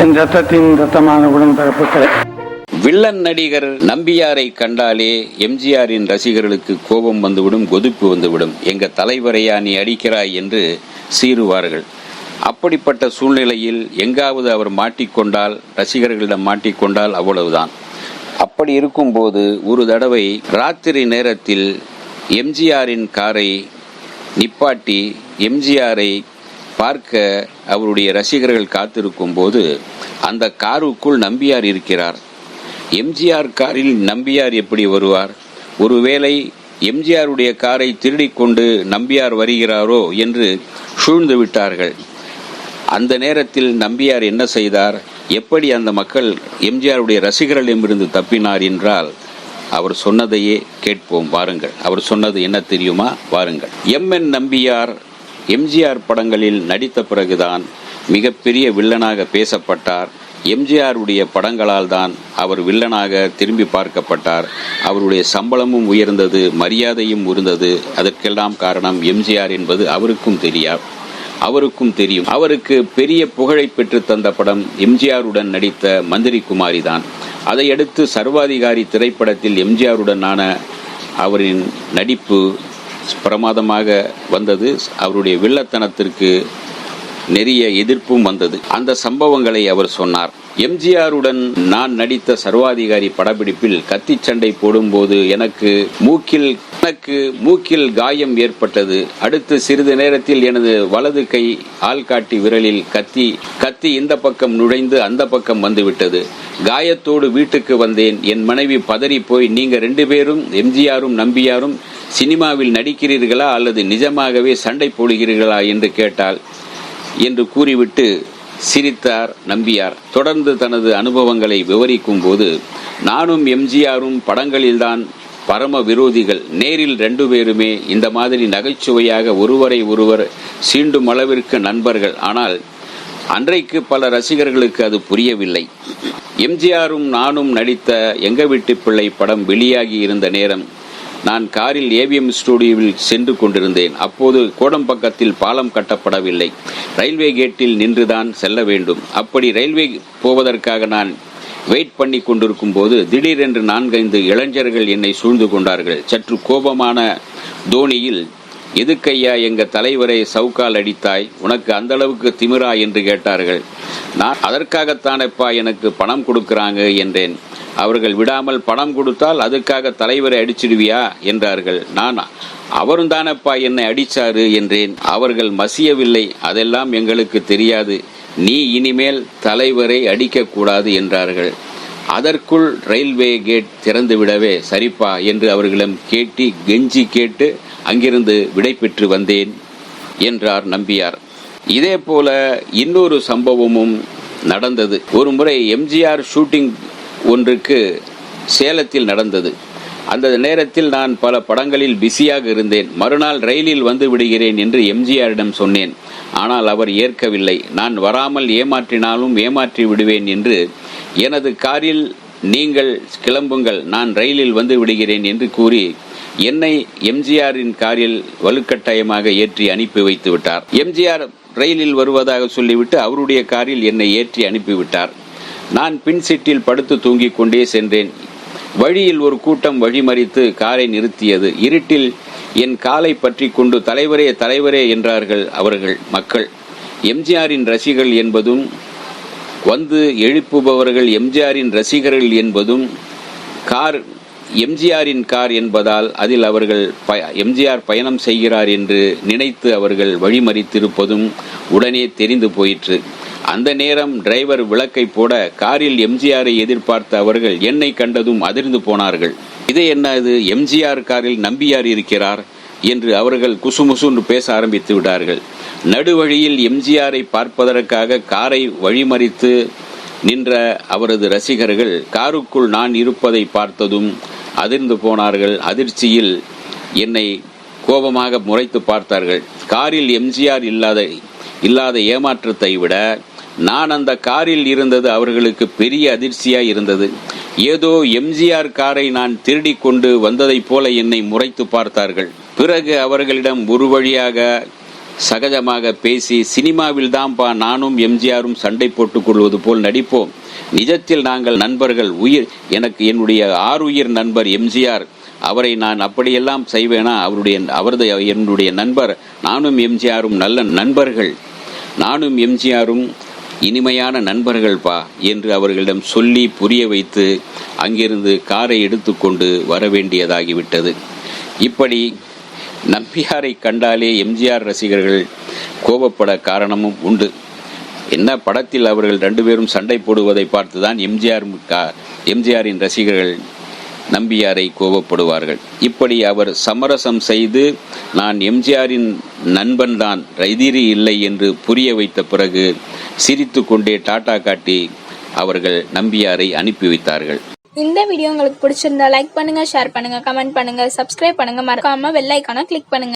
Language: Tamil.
என் ரத்தத்தின் ரத்தமான உடன்பிறப்புகளே வில்லன் நடிகர் நம்பியாரை கண்டாலே எம்ஜிஆரின் ரசிகர்களுக்கு கோபம் வந்துவிடும் கொதிப்பு வந்துவிடும். எங்க தலைவரையா நீ அடிக்கிறாய் என்று சீறுவார்கள். அப்படிப்பட்ட சூழ்நிலையில் எங்காவது அவர் மாட்டிக்கொண்டால் ரசிகர்களிடம் மாட்டிக்கொண்டால் அவ்வளவுதான். அப்படி இருக்கும்போது ஒரு தடவை ராத்திரி நேரத்தில் எம்ஜிஆரின் காரை நிப்பாட்டி எம்ஜிஆரை பார்க்க அவருடைய ரசிகர்கள் காத்திருக்கும் போது அந்த காருக்குள் நம்பியார் இருக்கிறார். எம்ஜிஆர் காரில் நம்பியார் எப்படி வருவார்? ஒருவேளை எம்ஜிஆருடைய காரை திருடிக்கொண்டு நம்பியார் வருகிறாரோ என்று சூழ்ந்து விட்டார்கள். அந்த நேரத்தில் நம்பியார் என்ன செய்தார்? எப்படி அந்த மக்கள் எம்ஜிஆருடைய ரசிகர்களிடமிருந்து தப்பினார் என்றால் அவர் சொன்னதையே கேட்போம் வாருங்கள். அவர் சொன்னது என்ன தெரியுமா? வாருங்கள். எம் என் நம்பியார் எம்ஜிஆர் படங்களில் நடித்த பிறகுதான் மிகப்பெரிய வில்லனாக பேசப்பட்டார். எம்ஜிஆருடைய படங்களால் தான் அவர் வில்லனாக திரும்பி பார்க்கப்பட்டார். அவருடைய சம்பளமும் உயர்ந்தது மரியாதையும் உயர்ந்தது. அதற்கெல்லாம் காரணம் எம்ஜிஆர் என்பது அவருக்கும் தெரியா அவருக்கும் தெரியும். அவருக்கு பெரிய புகழை பெற்று தந்த படம் எம்ஜிஆருடன் நடித்த மந்திரி குமாரி தான் அதையடுத்து சர்வாதிகாரி திரைப்படத்தில் எம்ஜிஆருடனான அவரின் நடிப்பு பிரமாதமாக வந்தது. அவருடைய வில்லத்தனத்திற்கு நெறிய எதிர்ப்பும் வந்தது. அந்த சம்பவங்களை அவர் சொன்னார். எம்ஜிஆருடன் நான் நடித்த சர்வாதிகாரி படப்பிடிப்பில் கத்தி சண்டை போடும்போது எனக்கு மூக்கில் எனக்கு மூக்கில் காயம் ஏற்பட்டது. அடுத்து சிறிது நேரத்தில் எனது வலது கை ஆள்காட்டி விரலில் கத்தி கத்தி இந்த பக்கம் நுழைந்து அந்த பக்கம் வந்துவிட்டது. காயத்தோடு வீட்டுக்கு வந்தேன். என் மனைவி பதறி போய் நீங்க ரெண்டு பேரும் எம்ஜிஆரும் நம்பியாரும் சினிமாவில் நடிக்கிறீர்களா அல்லது நிஜமாகவே சண்டை போடுகிறீர்களா? என்று கேட்டால் என்று கூறிவிட்டு சிரித்தார் நம்பியார். தொடர்ந்து தனது அனுபவங்களை விவரிக்கும் போது நானும் எம்ஜிஆரும் படங்களில்தான் பரம விரோதிகள். நேரில் ரெண்டு பேருமே இந்த மாதிரி நகைச்சுவையாக ஒருவரை ஒருவர் சீண்டும் அளவிற்கு நண்பர்கள். ஆனால் அன்றைக்கு பல ரசிகர்களுக்கு அது புரியவில்லை. எம்ஜிஆரும் நானும் நடித்த எங்க வீட்டு பிள்ளை படம் வெளியாகி இருந்த நேரம் நான் காரில் ஏவிஎம் ஸ்டுடியோவில் சென்று கொண்டிருந்தேன். அப்போது கோடம்பக்கத்தில் பாலம் கட்டப்படவில்லை. ரயில்வே கேட்டில் நின்றுதான் செல்ல வேண்டும். அப்படி ரயில்வே போவதற்காக நான் வெயிட் பண்ணி கொண்டிருக்கும் போது திடீரென்று நான்கைந்து இளைஞர்கள் என்னை சூழ்ந்து கொண்டார்கள். சற்று கோபமான தோனியில் எதுக்கையா எங்க தலைவரை சவுக்கால் அடித்தாய்? உனக்கு அந்த அளவுக்கு திமிரா? என்று கேட்டார்கள். நான் அதற்காகத்தானப்பா எனக்கு பணம் கொடுக்கிறாங்க? என்றேன். அவர்கள் விடாமல் பணம் கொடுத்தால் அதுக்காக தலைவரை அடிச்சிடுவியா? என்றார்கள். நான் அவரும் தானப்பா என்னை அடிச்சாரு என்றேன். அவர்கள் மசியவில்லை. அதெல்லாம் எங்களுக்கு தெரியாது. நீ இனிமேல் தலைவரை அடிக்கக்கூடாது என்றார்கள். அதற்குள் ரயில்வே கேட் திறந்து விடவே சரிப்பா என்று அவர்களிடம் கேட்டி கெஞ்சி கேட்டு அங்கிருந்து விடை பெற்று வந்தேன் என்றார் நம்பியார். இதே போல இன்னொரு சம்பவமும் நடந்தது. ஒரு முறை எம்ஜிஆர் ஷூட்டிங் ஒன்றுக்கு சேலத்தில் நடந்தது. அந்த நேரத்தில் நான் பல படங்களில் பிஸியாக இருந்தேன். மறுநாள் ரயிலில் வந்து விடுகிறேன் என்று எம்ஜிஆரிடம் சொன்னேன். ஆனால் அவர் ஏற்கவில்லை. நான் வராமல் ஏமாற்றினாலும் ஏமாற்றி விடுவேன் என்று எனது காரில் நீங்கள் கிளம்புங்கள். நான் ரயிலில் வந்து விடுகிறேன் என்று கூறி என்னை எம்ஜிஆரின் காரில் வலுக்கட்டாயமாக ஏற்றி அனுப்பி வைத்து விட்டார். எம்ஜிஆர் ரயிலில் வருவதாக சொல்லிவிட்டு அவருடைய காரில் என்னை ஏற்றி அனுப்பிவிட்டார் நான் பின் சீட்டில் படுத்து தூங்கிக் கொண்டே சென்றேன். வழியில் ஒரு கூட்டம் வழிமறித்து காரை நிறுத்தியது. இருட்டில் என் காலை பற்றி கொண்டு தலைவரே தலைவரே என்றார்கள் அவர்கள் மக்கள். எம்ஜிஆரின் ரசிகர்கள் என்பதும் வந்து எழுப்புபவர்கள் எம்ஜிஆரின் ரசிகர்கள் என்பதும் கார் எம்ஜிஆரின் கார் என்பதால் அதில் அவர்கள் ப- எம்ஜிஆர் பயணம் செய்கிறார் என்று நினைத்து அவர்கள் வழிமறித்திருப்பதும் உடனே தெரிந்து போயிற்று. அந்த நேரம் டிரைவர் விளக்கை போட காரில் எம்ஜிஆரை எதிர்பார்த்த அவர்கள் என்னை கண்டதும் அதிர்ந்து போனார்கள். இது என்ன இது? எம்ஜிஆர் காரில் நம்பியார் இருக்கிறார் என்று அவர்கள் குசுமுசுன்னு பேச ஆரம்பித்து விட்டார்கள். நடுவழியில் எம்ஜிஆரை பார்ப்பதற்காக காரை வழிமறித்து நின்ற அவரது ரசிகர்கள் காருக்குள் நான் இருப்பதை பார்த்ததும் அதிர்ந்து போனார்கள். அதிர்ச்சியில் என்னை கோபமாக முறைத்து பார்த்தார்கள். காரில் எம்ஜிஆர் இல்லாத இல்லாத ஏமாற்றத்தை விட நான் அந்த காரில் இருந்தது அவர்களுக்கு பெரிய அதிர்ச்சியாய் இருந்தது. ஏதோ எம்ஜிஆர் காரை நான் திருடி கொண்டு வந்ததைப் போல என்னை முறைத்து பார்த்தார்கள். பிறகு அவர்களிடம் ஒரு வழியாக சகஜமாக பேசி சினிமாவில் தான்ப்பா நானும் எம்ஜிஆரும் சண்டை போட்டுக் கொள்வது போல் நடிப்போம். நிஜத்தில் நாங்கள் நண்பர்கள். உயிர் எனக்கு என்னுடைய ஆறுயிர் நண்பர் எம்ஜிஆர். அவரை நான் அப்படியெல்லாம் செய்வேனா? அவருடைய அவரது என்னுடைய நண்பர். நானும் எம்ஜிஆரும் நல்ல நண்பர்கள். நானும் எம்ஜிஆரும் இனிமையான நண்பர்கள் பா என்று அவர்களிடம் சொல்லி புரிய வைத்து அங்கிருந்து காரை எடுத்துக்கொண்டு வர வேண்டியதாகிவிட்டது இப்படி நம்பியாரை கண்டாலே எம்ஜிஆர் ரசிகர்கள் கோபப்பட காரணமும் உண்டு. என்ன படத்தில் அவர்கள் ரெண்டு பேரும் சண்டை போடுவதை பார்த்துதான் எம்ஜிஆர் கா- எம்ஜிஆரின் ரசிகர்கள் நம்பியாரை கோபப்படுவார்கள். இப்படி அவர் சமரசம் செய்து நான் எம்ஜிஆரின் நண்பன்தான் எதிரி இல்லை என்று புரிய வைத்த பிறகு சிரித்து கொண்டே டாட்டா காட்டி அவர்கள் நம்பியாரை அனுப்பி வைத்தார்கள். இந்த வீடியோ உங்களுக்கு பிடிச்சிருந்தா லைக் பண்ணுங்க ஷேர் பண்ணுங்க கமெண்ட் பண்ணுங்க சப்ஸ்கிரைப் பண்ணுங்க. மறக்காம வெள்ளைக்கான கிளிக் பண்ணுங்க.